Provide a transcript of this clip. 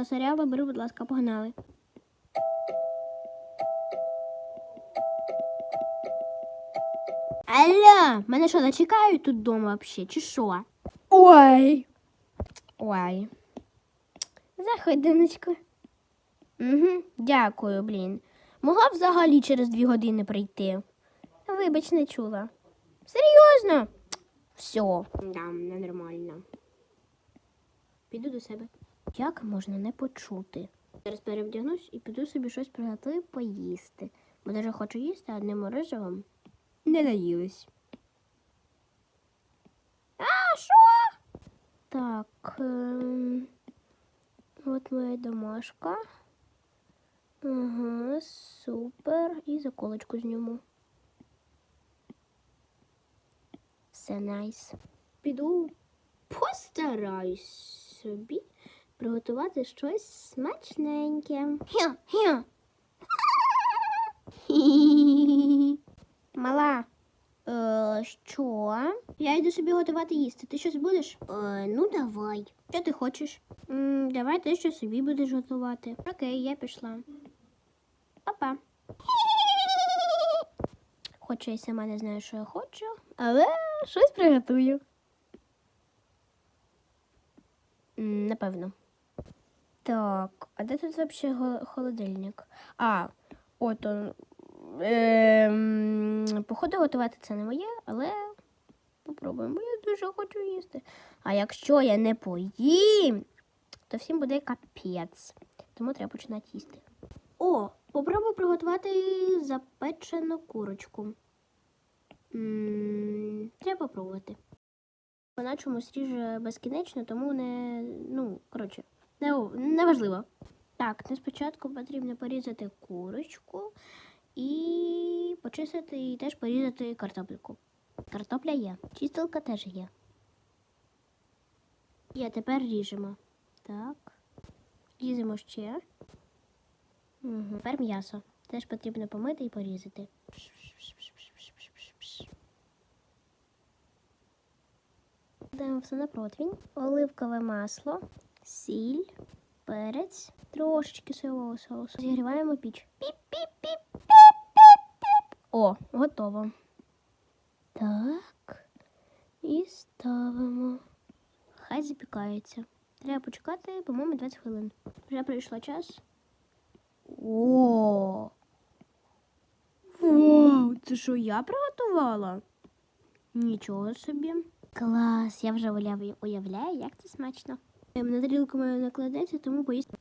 за серіали, бери, будь ласка, погнали. Алло, мене що, не чекають тут вдома взагалі, чи що? Ой. Ой. Заходь, донечко. Угу, дякую, блін. Могла б взагалі через дві години прийти. Вибач, не чула. Серйозно? Все. Да, ненормально. Піду до себе. Як можна не почути? Зараз перевдягнусь і піду собі щось приготую поїсти. Бо даже хочу їсти, одним морозивом не наїлись. А, що? Так. Ем... От моя домашка. Ага, супер. І заколочку зніму. Все найс. Піду постараюсь собі приготувати щось смачненьке. Мала. Е, що? Я йду собі готувати їсти. Ти щось будеш? Е, ну давай. Що ти хочеш? М, давай ти що собі будеш готувати. Окей, я пішла. Папа. Хоча я сама не знаю, що я хочу, але щось приготую. Напевно. Так, а де тут взагалі холодильник? А, от он. Ем, походу готувати це не моє, але попробуємо. Я дуже хочу їсти. А якщо я не поїм, то всім буде капець. Тому треба починати їсти. О, попробую приготувати запечену курочку. М, Треба попробувати. Вона чомусь ріже безкінечно, тому не. Ну, коротше, не, не. Так, ну спочатку потрібно порізати курочку і почистити і теж порізати картоплику. Картопля є, чистилка теж є. І тепер ріжемо. Так. Різемо ще. Угу. Тепер м'ясо. Теж потрібно помити і порізати. Даємо все на противень. Оливкове масло, сіль, перець, трошечки соєвого соусу. Зігріваємо піч. Піп-піп-піп. Піп-піп-піп. О, готово. Так. І ставимо. Хай запікається. Треба почекати, по-моєму, 20 хвилин. Вже прийшло час. О! Вау, це що я приготувала? Нічого собі. Клас, я вже уявляю, як це смачно. Ем, На тарілку мою накладеться, тому поїсти.